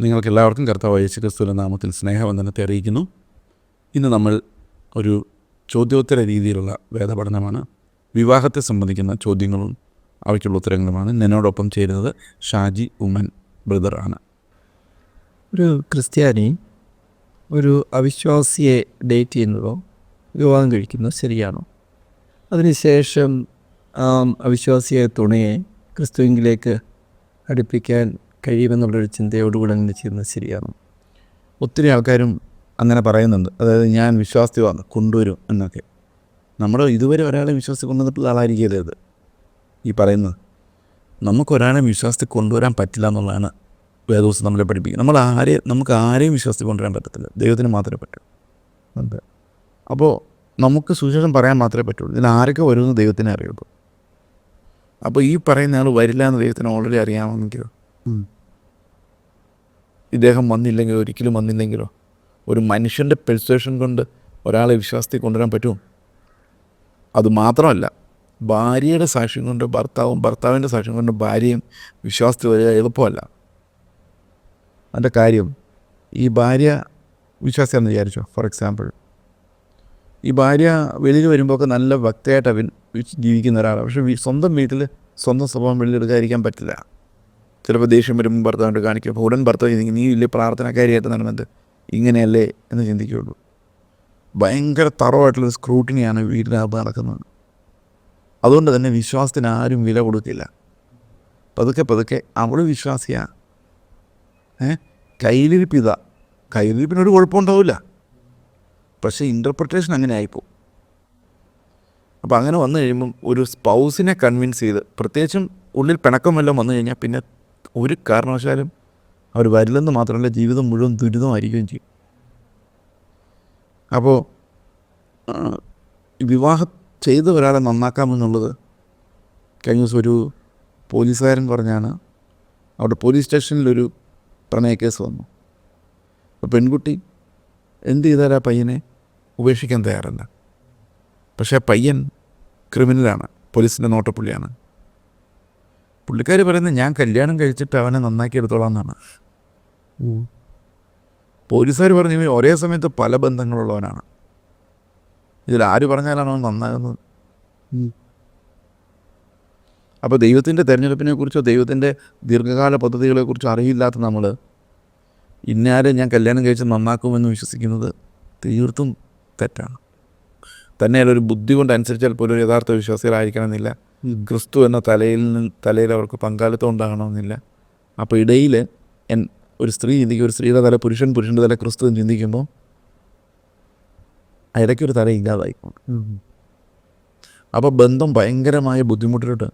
നിങ്ങൾക്ക് എല്ലാവർക്കും കർത്താവ് യേശു ക്രിസ്തുവിന്റെ നാമത്തിൽ സ്നേഹവന്ദനത്തെ അറിയിക്കുന്നു. ഇന്ന് നമ്മൾ ഒരു ചോദ്യോത്തര രീതിയിലുള്ള വേദപഠനമാണ്. വിവാഹത്തെ സംബന്ധിക്കുന്ന ചോദ്യങ്ങളും അവയ്ക്കുള്ള ഉത്തരങ്ങളുമാണ്. എന്നോടൊപ്പം ചേരുന്നത് ഷാജി ഉമ്മൻ ബ്രദർ ആണ്. ഒരു ക്രിസ്ത്യാനി ഒരു അവിശ്വാസിയെ ഡേറ്റ് ചെയ്യുന്നതോ വിവാഹം കഴിക്കുന്നതോ ശരിയാണോ? അതിനുശേഷം ആ അവിശ്വാസിയെ തുണയെ ക്രിസ്തുവിലേക്ക് അടുപ്പിക്കാൻ കഴിയുമെന്നുള്ളൊരു ചിന്തയോടുകൂടെ അങ്ങനെ ചെയ്യുന്നത് ശരിയാണ്. ഒത്തിരി ആൾക്കാരും അങ്ങനെ പറയുന്നുണ്ട്. അതായത് ഞാൻ വിശ്വാസത്തിൽ വന്ന് കൊണ്ടുവരും എന്നൊക്കെ. നമ്മൾ ഇതുവരെ ഒരാളെ വിശ്വാസത്തിൽ കൊണ്ടുവന്നിട്ടുള്ള ആളായിരിക്കരുത് ഈ പറയുന്നത്. നമുക്കൊരാളെ വിശ്വാസത്തിൽ കൊണ്ടുവരാൻ പറ്റില്ല എന്നുള്ളതാണ് വേദോസ് നമ്മളെ പഠിപ്പിക്കുന്നത്. നമ്മൾ ആരെ നമുക്ക് ആരെയും വിശ്വാസത്തിൽ കൊണ്ടുവരാൻ പറ്റത്തില്ല. ദൈവത്തിന് മാത്രമേ പറ്റൂ അതെ. അപ്പോൾ നമുക്ക് സുശേഷം പറയാൻ മാത്രമേ പറ്റുള്ളൂ. ഇതിൽ ആരൊക്കെ വരുമെന്ന് ദൈവത്തിനെ അറിയുള്ളൂ. അപ്പോൾ ഈ പറയുന്ന ആൾ വരില്ല എന്ന് ദൈവത്തിന് ഓൾറെഡി അറിയാമെന്നെങ്കിലോ ഇദ്ദേഹം വന്നില്ലെങ്കിൽ ഒരിക്കലും വന്നില്ലെങ്കിലോ ഒരു മനുഷ്യന്റെ പെർസേഷൻ കൊണ്ട് ഒരാളെ വിശ്വാസത്തിൽ കൊണ്ടുവരാൻ പറ്റുമോ? അതുമാത്രമല്ല ഭാര്യയുടെ സാക്ഷ്യം കൊണ്ട് ഭർത്താവും ഭർത്താവിന്റെ സാക്ഷ്യം കൊണ്ട് ഭാര്യയും വിശ്വാസത്തിൽ വരിക എളുപ്പമല്ല. അതിന്റെ കാര്യം ഈ ഭാര്യ വിശ്വാസിയാണെന്ന് വിചാരിച്ചോ? ഫോർ എക്സാമ്പിൾ ഈ ഭാര്യ വെളിയിൽ വരുമ്പോൾ ഒക്കെ നല്ല ഭക്തയായിട്ട് അവൻ ജീവിക്കുന്ന ഒരാളാണ്. പക്ഷേ സ്വന്തം വീട്ടിൽ സ്വന്തം സ്വഭാവം വെളിയിലെടുക്കാതിരിക്കാൻ പറ്റില്ല. ചിലപ്പോൾ ദേഷ്യം വരുമ്പോൾ ഭർത്താവിന്റെ കാണിക്കും. അപ്പോൾ ഉടൻ ഭർത്താവ് ചിന്തിക്കും നീ വലിയ പ്രാർത്ഥനക്കാരിയായിട്ട് നടന്നത് ഇങ്ങനെയല്ലേ? എന്ന് ചിന്തിക്കുകയുള്ളൂ. ഭയങ്കര തറവായിട്ടുള്ള സ്ക്രൂട്ടിനിയാണ് വീട്ടിനകത്ത് നടക്കുന്നത്. അതുകൊണ്ട് തന്നെ വിശ്വാസത്തിന് ആരും വില കൊടുക്കില്ല. പതുക്കെ പതുക്കെ അവൾ വിശ്വാസിയാ. ഏ? കൈലിരിപ്പിത കയ്യിലിരിപ്പിനൊരു കുഴപ്പമുണ്ടാവില്ല. പക്ഷേ ഇന്റർപ്രിട്ടേഷൻ അങ്ങനെ ആയിപ്പോൾ അപ്പോൾ അങ്ങനെ വന്നു കഴിയുമ്പം ഒരു സ്പൗസിനെ കൺവിൻസ് ചെയ്ത് പ്രത്യേകിച്ചും ഉള്ളിൽ പിണക്കം വല്ലതും വന്നു കഴിഞ്ഞാൽ പിന്നെ ഒരു കാരണവശാലും അവർ വരില്ലെന്ന് മാത്രമല്ല ജീവിതം മുഴുവൻ ദുരിതമായിരിക്കുകയും ചെയ്യും. അപ്പോൾ വിവാഹം ചെയ്ത ഒരാളെ നന്നാക്കാമെന്നുള്ളത് കഴിഞ്ഞ ദിവസം ഒരു പോലീസുകാരൻ പറഞ്ഞാണ്. അവിടെ പോലീസ് സ്റ്റേഷനിലൊരു പ്രണയ കേസ് വന്നു. അപ്പോൾ പെൺകുട്ടി എന്ത് ചെയ്താൽ ആ പയ്യനെ ഉപേക്ഷിക്കാൻ തയ്യാറല്ല. പക്ഷേ ആ പയ്യൻ ക്രിമിനലാണ് പോലീസിന്റെ നോട്ടപ്പുള്ളിയാണ്. പുള്ളിക്കാർ പറയുന്നത് ഞാൻ കല്യാണം കഴിച്ചിട്ട് അവനെ നന്നാക്കി എടുത്തോളാം എന്നാണ് പോലീസുകാർ പറഞ്ഞു ഇവൻ ഒരേ സമയത്ത് പല ബന്ധങ്ങളുള്ളവനാണ്. ഇതിൽ ആര് പറഞ്ഞാലാണ് അവൻ നന്നാകുന്നത്? അപ്പോൾ ദൈവത്തിന്റെ തിരഞ്ഞെടുപ്പിനെ കുറിച്ചോ ദൈവത്തിന്റെ ദീർഘകാല പദ്ധതികളെക്കുറിച്ചോ അറിയില്ലാത്ത നമ്മൾ ഇന്നാരെ ഞാൻ കല്യാണം കഴിച്ച് നന്നാക്കുമെന്ന് വിശ്വസിക്കുന്നത് തീർത്തും തെറ്റാണ്. തന്നെയല്ല ഒരു ബുദ്ധി കൊണ്ട് അനുസരിച്ചാൽ പോലും ഒരു യഥാർത്ഥ വിശ്വാസികളായിരിക്കണമെന്നില്ല. ക്രിസ്തു എന്ന തലയിൽ നിന്ന് തലയിൽ അവർക്ക് പങ്കാളിത്തം ഉണ്ടാകണമെന്നില്ല. അപ്പോൾ ഇടയിൽ എൻ ഒരു സ്ത്രീ ചിന്തിക്കും ഒരു സ്ത്രീയുടെ തല പുരുഷൻ പുരുഷന്റെ തല ക്രിസ്തു എന്ന് ചിന്തിക്കുമ്പോൾ ഇടയ്ക്ക് ഒരു തല ഇല്ലാതായിക്കോണം അപ്പോൾ ബന്ധം ഭയങ്കരമായ ബുദ്ധിമുട്ടിലോട്ട്.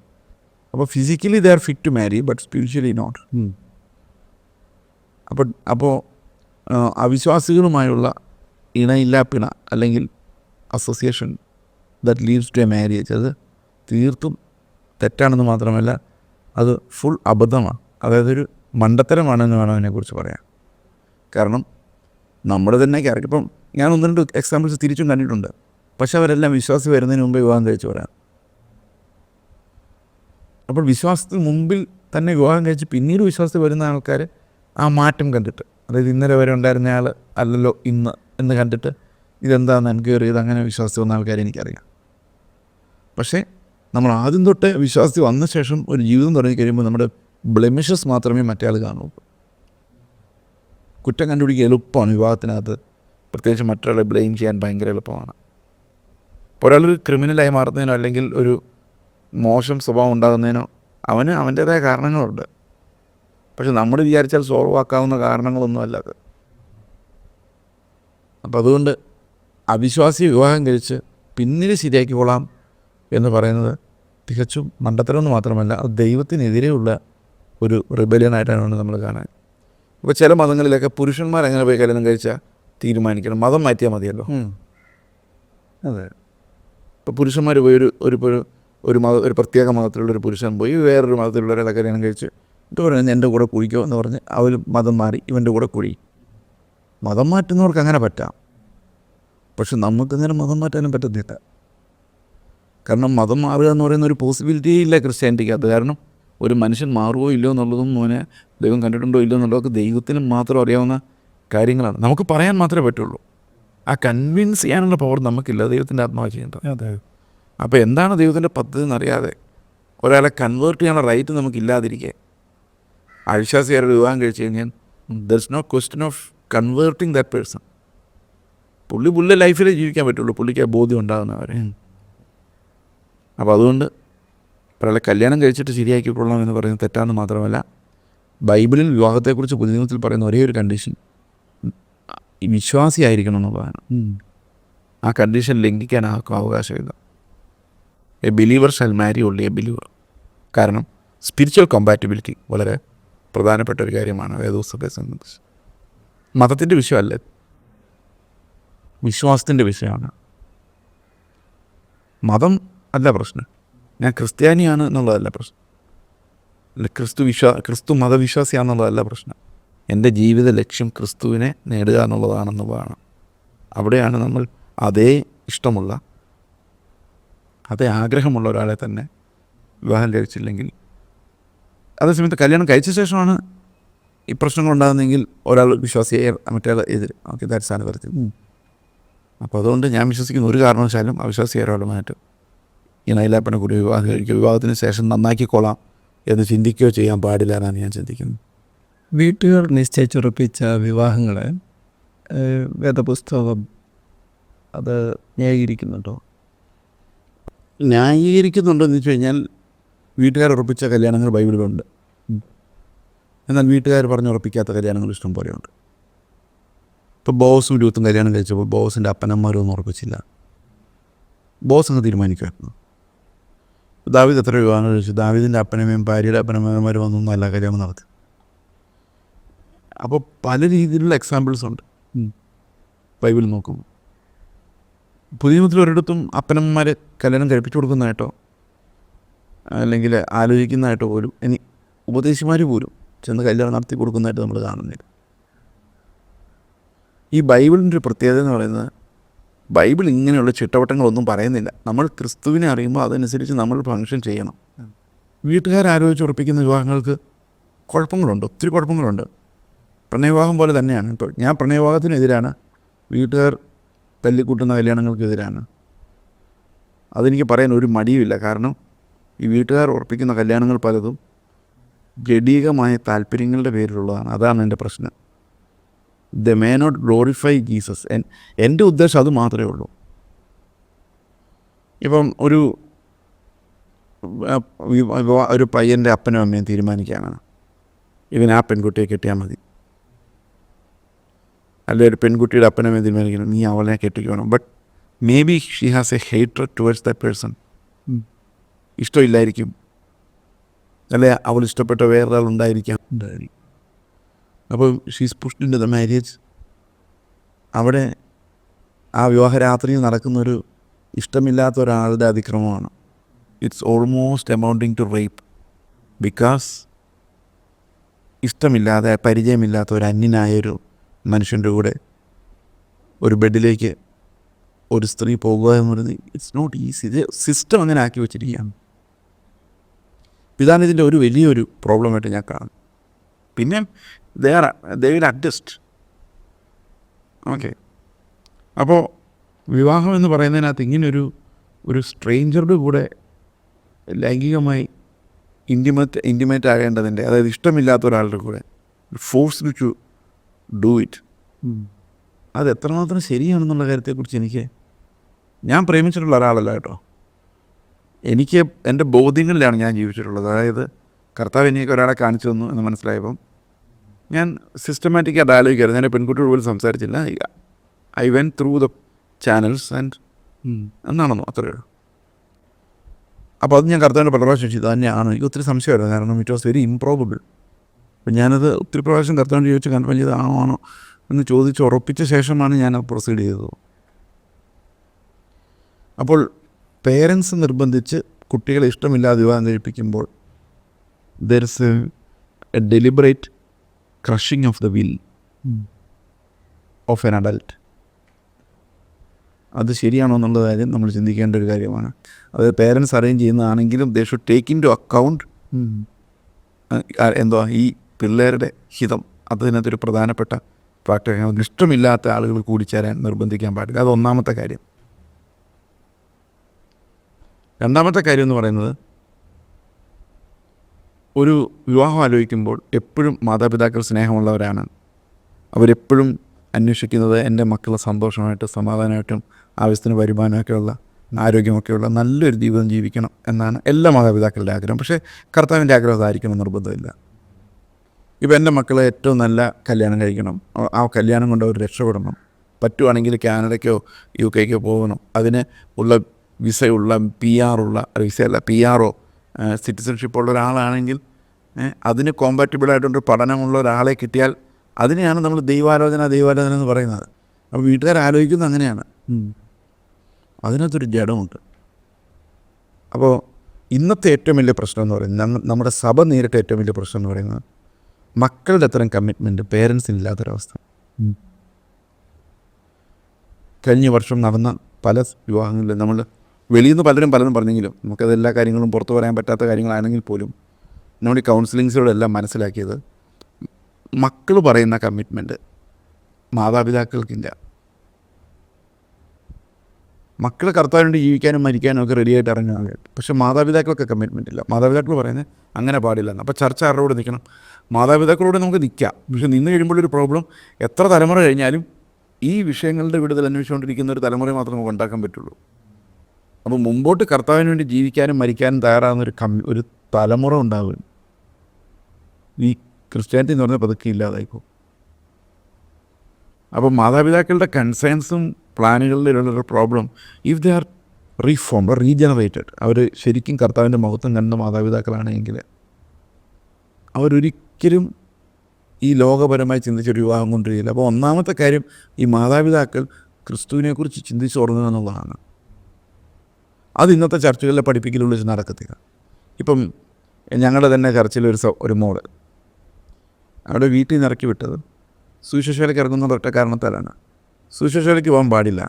അപ്പോൾ physically they are fit to marry but spiritually not അപ്പോൾ അപ്പോൾ അവിശ്വാസികളുമായുള്ള ഇണയില്ലാപ്പിണ അല്ലെങ്കിൽ association that leads to a marriage അത് തീർത്തും തെറ്റാണെന്ന് മാത്രമല്ല അത് ഫുൾ അബദ്ധമാണ്. അതായത് ഒരു മണ്ടത്തരമാണെന്ന് വേണം അതിനെക്കുറിച്ച് പറയാൻ. കാരണം നമ്മുടെ തന്നെ ക്യാരക്ടർ ഇപ്പം ഞാൻ ഒന്ന് രണ്ട് എക്സാമ്പിൾസ് തിരിച്ചും കണ്ടിട്ടുണ്ട്. പക്ഷെ അവരെല്ലാം വിശ്വാസി വരുന്നതിന് മുമ്പേ വിവാഹം കഴിച്ചു പറയാം. അപ്പോൾ വിശ്വാസത്തിന് മുമ്പിൽ തന്നെ വിവാഹം കഴിച്ച് പിന്നീട് വിശ്വാസത്തിൽ വരുന്ന ആൾക്കാർ ആ മാറ്റം കണ്ടിട്ട് അതായത് ഇന്നലെ വരെ ഉണ്ടായിരുന്ന ആൾ അല്ലല്ലോ ഇന്ന് എന്ന് കണ്ടിട്ട് ഇതെന്താണെന്ന് എൻക്വയറി ചെയ്ത് അങ്ങനെ വിശ്വാസത്തിൽ വന്ന ആൾക്കാരെ എനിക്കറിയാം. പക്ഷേ നമ്മൾ ആദ്യം തൊട്ട് വിശ്വാസത്തിൽ വന്ന ശേഷം ഒരു ജീവിതം തുടങ്ങി കഴിയുമ്പോൾ നമ്മുടെ ബ്ലെമിഷസ് മാത്രമേ മറ്റേ ആൾ കാണൂ കുറ്റം കണ്ടുപിടിക്കുക എളുപ്പമാണ് വിവാഹത്തിനകത്ത്. പ്രത്യേകിച്ച് മറ്റൊരാളെ ബ്ലെയിം ചെയ്യാൻ ഭയങ്കര എളുപ്പമാണ്. ഒരാളൊരു ക്രിമിനലായി മാറുന്നതിനോ അല്ലെങ്കിൽ ഒരു മോശം സ്വഭാവം ഉണ്ടാകുന്നതിനോ അവന് അവന്റേതായ കാരണങ്ങളുണ്ട്. പക്ഷെ നമ്മൾ വിചാരിച്ചാൽ സോൾവ് ആക്കാവുന്ന കാരണങ്ങളൊന്നും അല്ല അത്. അപ്പോൾ അതുകൊണ്ട് അവിശ്വാസി വിവാഹം കഴിച്ച് പിന്നീട് ശരിയാക്കിക്കൊള്ളാം എന്ന് പറയുന്നത് തികച്ചും മണ്ടത്തരമെന്ന് മാത്രമല്ല അത് ദൈവത്തിനെതിരെയുള്ള ഒരു റിബലിയനായിട്ടാണ് നമ്മൾ കാണാൻ. ഇപ്പോൾ ചില മതങ്ങളിലൊക്കെ പുരുഷന്മാർ എങ്ങനെ പോയി കല്യാണം കഴിച്ചാൽ തീരുമാനിക്കണം. മതം മാറ്റിയാൽ മതിയല്ലോ. അതെ. ഇപ്പോൾ പുരുഷന്മാർ പോയി ഒരു ഒരു ഒരു മത ഒരു പ്രത്യേക മതത്തിലുള്ള ഒരു പുരുഷൻ പോയി വേറൊരു മതത്തിലുള്ള ഒരാളെ കല്യാണം കഴിച്ച് എന്നിട്ട് പറഞ്ഞു എന്റെ കൂടെ കുഴിക്കോ എന്ന് പറഞ്ഞ് അവർ മതം മാറി ഇവന്റെ കൂടെ കുഴി. മതം മാറ്റുന്നവർക്ക് അങ്ങനെ പറ്റാം. പക്ഷെ നമുക്ക് നമുക്കങ്ങനെ മതം മാറ്റാനും പറ്റത്തില്ല. കാരണം മതം മാറുക എന്ന് പറയുന്ന ഒരു പോസിബിലിറ്റിയേ ഇല്ല ക്രിസ്ത്യാനിറ്റിക്ക് അത് കാരണം ഒരു മനുഷ്യൻ മാറുമോ ഇല്ലയോ എന്നുള്ളതും മോനെ ദൈവം കണ്ടിട്ടുണ്ടോ ഇല്ലയോ എന്നുള്ളതൊക്കെ ദൈവത്തിന് മാത്രം അറിയാവുന്ന കാര്യങ്ങളാണ്. നമുക്ക് പറയാൻ മാത്രമേ പറ്റുള്ളൂ. ആ കൺവിൻസ് ചെയ്യാനുള്ള പവർ നമുക്കില്ല. ദൈവത്തിന്റെ ആത്മാവ് ചെയ്യേണ്ടത് അതെ അപ്പോൾ എന്താണ് ദൈവത്തിന്റെ പദ്ധതി എന്നറിയാതെ ഒരാളെ കൺവേർട്ട് ചെയ്യാനുള്ള റൈറ്റ് നമുക്കില്ലാതിരിക്കെ. അവിശ്വാസിയാരുടെ വിവാഹം കഴിച്ചു കഴിഞ്ഞാൽ there is no question of converting that person പുള്ളി പുള്ളി ലൈഫിലേ ജീവിക്കാൻ പറ്റുള്ളൂ. പുള്ളിക്ക് ആ ബോധ്യം ഉണ്ടാകുന്നവരെ. അപ്പോൾ അതുകൊണ്ട് ഒരാളെ കല്യാണം കഴിച്ചിട്ട് ശരിയാക്കിക്കൊള്ളാം എന്ന് പറയുന്നത് തെറ്റാന്ന് മാത്രമല്ല ബൈബിളിൽ വിവാഹത്തെക്കുറിച്ച് പുതിയ പറയുന്ന ഒരേ ഒരു കണ്ടീഷൻ വിശ്വാസി ആയിരിക്കണം എന്നുള്ളതാണ് ആ കണ്ടീഷൻ ലംഘിക്കാൻ ആർക്കും അവകാശമില്ല. A believer shall marry only a believer കാരണം സ്പിരിച്വൽ കമ്പാറ്റബിലിറ്റി വളരെ പ്രധാനപ്പെട്ട ഒരു കാര്യമാണ്. വേദോത്സവത്തെ സംബന്ധിച്ച്. മതത്തിന്റെ വിഷയമല്ല. വിശ്വാസത്തിന്റെ വിഷയമാണ്. മതം അല്ല പ്രശ്നം. ഞാൻ ക്രിസ്ത്യാനിയാണ് എന്നുള്ളതല്ല പ്രശ്നം. അല്ല ക്രിസ്തു വിശ്വാ ക്രിസ്തു മതവിശ്വാസിയാണെന്നുള്ളതല്ല പ്രശ്നം. എന്റെ ജീവിത ലക്ഷ്യം ക്രിസ്തുവിനെ നേടുക എന്നുള്ളതാണെന്ന് എന്നുള്ളതാണെന്നുള്ളതാണ് അവിടെയാണ് നമ്മൾ അതേ ഇഷ്ടമുള്ള അതേ ആഗ്രഹമുള്ള ഒരാളെ തന്നെ വിവാഹം കഴിച്ചില്ലെങ്കിൽ അതേസമയത്ത് കല്യാണം കഴിച്ച ശേഷമാണ് ഈ പ്രശ്നങ്ങൾ ഉണ്ടാകുന്നതെങ്കിൽ ഒരാൾ വിശ്വാസിയെ മറ്റേ എതിർ ഓക്കെ ദാറ്റ്സ് ആനതരത്തിൽ അപ്പോൾ അതുകൊണ്ട് ഞാൻ വിശ്വസിക്കുന്ന ഒരു കാരണവശാലും അവിശ്വാസിയായ ഒരാളുമായിട്ട് ഈ നൈലാപ്പനെ കൂടി വിവാഹം കഴിക്കുക വിവാഹത്തിന് ശേഷം നന്നാക്കിക്കൊള്ളാം എന്ന് ചിന്തിക്കുകയോ ചെയ്യാൻ പാടില്ല എന്നാണ് ഞാൻ ചിന്തിക്കുന്നത്. വീട്ടുകാർ നിശ്ചയിച്ചുറപ്പിച്ച വിവാഹങ്ങളെ വേദപുസ്തകം അത് ന്യായീകരിക്കുന്നുണ്ടോ? ന്യായീകരിക്കുന്നുണ്ടോ എന്ന് വെച്ച് കഴിഞ്ഞാൽ വീട്ടുകാർ ഉറപ്പിച്ച കല്യാണങ്ങൾ ബൈബിളിലുണ്ട്. എന്നാൽ വീട്ടുകാർ പറഞ്ഞ് ഉറപ്പിക്കാത്ത കല്യാണങ്ങൾ ഇഷ്ടം പോലെയുണ്ട് ഇപ്പോൾ ബോസും രൂത്തും കല്യാണം കഴിച്ചപ്പോൾ ബോസിന്റെ അപ്പനന്മാരും ഒന്നും ഉറപ്പിച്ചില്ല. ബോസ് അങ്ങ് തീരുമാനിക്കുമായിരുന്നു. ദാവിദ് എത്ര വിവാഹങ്ങൾ കഴിച്ചു? ദാവിദിന്റെ അപ്പനമ്മയും ഭാര്യയുടെ അപ്പനമ്മമാരും ഒന്നും അല്ല കല്യാണം നടക്കും അപ്പോൾ പല രീതിയിലുള്ള എക്സാമ്പിൾസ് ഉണ്ട്. ബൈബിൾ നോക്കുമ്പോൾ. പുതിയ മുതൽ ഒരിടത്തും അപ്പനന്മാരെ കല്യാണം കഴിപ്പിച്ചു കൊടുക്കുന്നതായിട്ടോ അല്ലെങ്കിൽ ആലോചിക്കുന്നതായിട്ടോ പോലും ഇനി ഉപദേശിമാർ പോലും ചെന്ന് കല്യാണം നടത്തി കൊടുക്കുന്നതായിട്ട് നമ്മൾ കാണുന്നില്ല. ഈ ബൈബിളിന്റെ ഒരു പ്രത്യേകത എന്ന് പറയുന്നത് ബൈബിൾ ഇങ്ങനെയുള്ള ചിട്ടവട്ടങ്ങളൊന്നും പറയുന്നില്ല. നമ്മൾ ക്രിസ്തുവിനെ അറിയുമ്പോൾ അതനുസരിച്ച് നമ്മൾ ഫങ്ഷൻ ചെയ്യണം. വീട്ടുകാരാലോചിച്ച് ഉറപ്പിക്കുന്ന വിവാഹങ്ങൾക്ക് കുഴപ്പങ്ങളുണ്ട് ഒത്തിരി കുഴപ്പങ്ങളുണ്ട്. പ്രണയവിവാഹം പോലെ തന്നെയാണ് ഇപ്പോൾ ഞാൻ പ്രണയവിവാഹത്തിനെതിരാണ്. വീട്ടുകാർ തല്ലിക്കൂട്ടുന്ന കല്യാണങ്ങൾക്കെതിരാണ്. അതെനിക്ക് പറയാൻ ഒരു മടിയുമില്ല. കാരണം ഈ വീട്ടുകാർ ഉറപ്പിക്കുന്ന കല്യാണങ്ങൾ പലതും ജഡീകമായ താല്പര്യങ്ങളുടെ പേരിലുള്ളതാണ്. അതാണ് എന്റെ പ്രശ്നം. They may not glorify Jesus N എന്റെ ഉദ്ദേശം അത് മാത്രമേ ഉള്ളൂ. ഇപ്പം ഒരു ഒരു പയ്യന്റെ അപ്പനും അമ്മയും തീരുമാനിക്കുകയാണ്. ഇവൻ ആ പെൺകുട്ടിയെ കെട്ടിയാൽ മതി. അല്ലെ ഒരു പെൺകുട്ടിയുടെ അപ്പനും അമ്മയും തീരുമാനിക്കണം നീ അവളെ കെട്ടിക്കണം. But maybe she has a hater towards the person ഇഷ്ടമില്ലായിരിക്കും. അല്ലെ അവൾ ഇഷ്ടപ്പെട്ട വേറൊരാൾ ഉണ്ടായിരിക്കാം. ഉണ്ടായിരിക്കും. അപ്പോൾ ഷീസ് ഇൻ ദ മാരേജ് അവിടെ ആ വിവാഹരാത്രിയിൽ നടക്കുന്നൊരു ഇഷ്ടമില്ലാത്ത ഒരാളുടെ അതിക്രമമാണ്. It's almost amounting to rape because ഇഷ്ടമില്ലാതെ പരിചയമില്ലാത്ത ഒരു അന്യനായ ഒരു മനുഷ്യന്റെ കൂടെ ഒരു ബെഡിലേക്ക് ഒരു സ്ത്രീ പോകുക എന്ന് പറയുന്നത് ഇറ്റ്സ് നോട്ട് ഈസി സിസ്റ്റം അങ്ങനെ ആക്കി വെച്ചിരിക്കുകയാണ്. ഇതാണ് ഇതിന്റെ ഒരു വലിയൊരു പ്രോബ്ലമായിട്ട് ഞാൻ കാണുന്നു. പിന്നെ they are they will adjust okay അപ്പോൾ വിവാഹം എന്ന് പറയുന്നതിനകത്ത് ഇങ്ങനൊരു ഒരു സ്ട്രേഞ്ചറുടെ കൂടെ ലൈംഗികമായി ഇന്റിമേറ്റ് ഇന്റിമേറ്റ് ആകേണ്ടതിന്റെ അതായത് ഇഷ്ടമില്ലാത്ത ഒരാളുടെ കൂടെ ഫോഴ്സ് ടു ഡു ഇറ്റ് അത് എത്രമാത്രം ശരിയാണെന്നുള്ള കാര്യത്തെക്കുറിച്ച് എനിക്ക് ഞാൻ പ്രേമിച്ചിട്ടുള്ള ഒരാളല്ല കേട്ടോ. എനിക്ക് എന്റെ ബോധ്യങ്ങളിലാണ് ഞാൻ ജീവിച്ചിട്ടുള്ളത്. അതായത് കർത്താവ് എനിക്ക് ഒരാളെ കാണിച്ചു തന്നു എന്ന് മനസ്സിലായപ്പം ഞാൻ സിസ്റ്റമാറ്റിക്കാ ആലോചിക്കായിരുന്നു. ഞാൻ പെൺകുട്ടിയോട് പോലും സംസാരിച്ചില്ല. I went through the channels and എന്നാണെന്നോ അത്രയേ ഉള്ളൂ. അപ്പോൾ അത് ഞാൻ കർത്താവിന്റെ പല പ്രാവശ്യം ചെയ്തു തന്നെയാണ്. എനിക്ക് ഒത്തിരി സംശയമായിരുന്നു. കാരണം ഇറ്റ് വാസ് വെരി ഇംപ്രോബിൾ അപ്പം ഞാനത് ഒത്തിരി പ്രാവശ്യം കർത്താവിന്റെ ചോദിച്ച് കൺഫേം ചെയ്ത് ആണോ ആണോ? എന്ന് ചോദിച്ച് ഉറപ്പിച്ച ശേഷമാണ് ഞാൻ പ്രൊസീഡ് ചെയ്തത്. അപ്പോൾ പേരൻസ് നിർബന്ധിച്ച് കുട്ടികളെ ഇഷ്ടമില്ലാതെ വിവാഹം കഴിപ്പിക്കുമ്പോൾ there is a deliberate crushing of the will of an adult അത് ശരിയാണോ എന്നുള്ള കാര്യം നമ്മൾ ചിന്തിക്കേണ്ട ഒരു കാര്യമാണ്. അത് parents arrange ചെയ്യുന്നതാണെങ്കിലും they should take into account എന്തോ ഈ പിള്ളേരുടെ ഹിതം. അതിനകത്തൊരു പ്രധാനപ്പെട്ട ഫാക്ടർ ഇഷ്ടമില്ലാത്ത ആളുകൾ കൂടിച്ചേരാൻ നിർബന്ധിക്കാൻ പാടില്ല. അത് ഒന്നാമത്തെ കാര്യം. രണ്ടാമത്തെ കാര്യം എന്ന് പറയുന്നത് ഒരു വിവാഹം ആലോചിക്കുമ്പോൾ എപ്പോഴും മാതാപിതാക്കൾ സ്നേഹമുള്ളവരാണ്. അവരെപ്പോഴും അന്വേഷിക്കുന്നത് എന്റെ മക്കളെ സന്തോഷമായിട്ട് സമാധാനമായിട്ടും ആവശ്യത്തിന് വരുമാനമൊക്കെ ഉള്ള ആരോഗ്യമൊക്കെയുള്ള നല്ലൊരു ജീവിതം ജീവിക്കണം എന്നാണ് എല്ലാ മാതാപിതാക്കളുടെ ആഗ്രഹം. പക്ഷേ കർത്താവിന്റെ ആഗ്രഹം അതായിരിക്കണം നിർബന്ധമില്ല. ഇപ്പോൾ എന്റെ മക്കളെ ഏറ്റവും നല്ല കല്യാണം കഴിക്കണം. ആ- കല്യാണം കൊണ്ട് അവർ രക്ഷപ്പെടണം. പറ്റുവാണെങ്കിൽ കാനഡയ്ക്കോ യു കെക്കോ പോകണം. അതിന് ഉള്ള വിസയുള്ള പി ആറുള്ള വിസയല്ല പി ആറോ സിറ്റിസൺഷിപ്പ് ഉള്ള ഒരാളാണെങ്കിൽ അതിന് കോമ്പാറ്റബിളായിട്ടൊരു പഠനമുള്ള ഒരാളെ കിട്ടിയാൽ അതിനെയാണ് നമ്മൾ ദൈവാലോചന ദൈവാലോചന എന്ന് പറയുന്നത്. അപ്പോൾ വീട്ടുകാർ ആലോചിക്കുന്നത് അങ്ങനെയാണ്. അതിനകത്തൊരു ജഡമുണ്ട്. അപ്പോൾ ഇന്നത്തെ ഏറ്റവും വലിയ പ്രശ്നം എന്ന് പറയുന്നത് ഞങ്ങൾ നമ്മുടെ സഭ നേരിട്ട ഏറ്റവും വലിയ പ്രശ്നം എന്ന് പറയുന്നത് മക്കളുടെ അത്തരം കമ്മിറ്റ്മെന്റ് പേരൻസിന് ഇല്ലാത്തൊരവസ്ഥ. കഴിഞ്ഞ വർഷം നടന്ന പല വിവാഹങ്ങളിലും നമ്മൾ വെളിയിൽ നിന്ന് പലരും പലരും പറഞ്ഞെങ്കിലും നമുക്കത് എല്ലാ കാര്യങ്ങളും പുറത്തു പറയാൻ പറ്റാത്ത കാര്യങ്ങളാണെങ്കിൽ പോലും നമ്മൾ ഈ കൗൺസിലിങ്സിലൂടെ എല്ലാം മനസ്സിലാക്കിയത് മക്കൾ പറയുന്ന കമ്മിറ്റ്മെന്റ് മാതാപിതാക്കൾക്കില്ല. മക്കൾ കർത്താവിനുണ്ട് ജീവിക്കാനും മരിക്കാനും ഒക്കെ റെഡിയായിട്ട് ഇറങ്ങുകയാണ് പക്ഷെ മാതാപിതാക്കൾക്ക് കമ്മിറ്റ്മെന്റ് ഇല്ല. മാതാപിതാക്കൾ പറയുന്നത് അങ്ങനെ പാടില്ല എന്ന്. അപ്പോൾ ചർച്ച ആരോട് നിൽക്കണം? മാതാപിതാക്കളോട് നമുക്ക് നിൽക്കാം. പക്ഷെ നിന്ന് കഴിയുമ്പോഴൊരു പ്രോബ്ലം എത്ര തലമുറ കഴിഞ്ഞാലും ഈ വിഷയങ്ങളുടെ വിടുതൽ അന്വേഷിച്ചുകൊണ്ടിരിക്കുന്ന ഒരു തലമുറ മാത്രമേ നമുക്ക് ഉണ്ടാക്കാൻ പറ്റുള്ളൂ. അപ്പോൾ മുമ്പോട്ട് കർത്താവിന് വേണ്ടി ജീവിക്കാനും മരിക്കാനും തയ്യാറാകുന്ന ഒരു കമ്മി ഒരു തലമുറ ഉണ്ടാവും ഈ ക്രിസ്ത്യാനിറ്റി എന്ന് പറഞ്ഞാൽ പതുക്കെ ഇല്ലാതായിപ്പോൾ അപ്പോൾ മാതാപിതാക്കളുടെ കൺസേൺസും പ്ലാനുകളിലുള്ള problem if they are reform regenerated അവർ ശരിക്കും കർത്താവിന്റെ മഹത്വം കണ്ട മാതാപിതാക്കളാണെങ്കിൽ അവരൊരിക്കലും ഈ ലോകപരമായി ചിന്തിച്ചൊരു വിവാഹം കൊണ്ടുവരില്ല അപ്പോൾ ഒന്നാമത്തെ കാര്യം ഈ മാതാപിതാക്കൾ ക്രിസ്തുവിനെക്കുറിച്ച് ചിന്തിച്ചു തുടങ്ങുക എന്നുള്ളതാണ്. അത് ഇന്നത്തെ ചർച്ചകളിലെ പഠിപ്പിക്കലുള്ള വെച്ച് നടക്കത്തില്ല. ഇപ്പം ഞങ്ങളുടെ തന്നെ ചർച്ചിലൊരു ഒരു മോൾ അവിടെ വീട്ടിൽ നിന്ന് ഇറക്കി വിട്ടത് സുശേഷയിലേക്ക് ഇറങ്ങുന്നത് ഒറ്റ കാരണത്താലാണ്. സുശേഷയിലേക്ക് പോകാൻ പാടില്ല.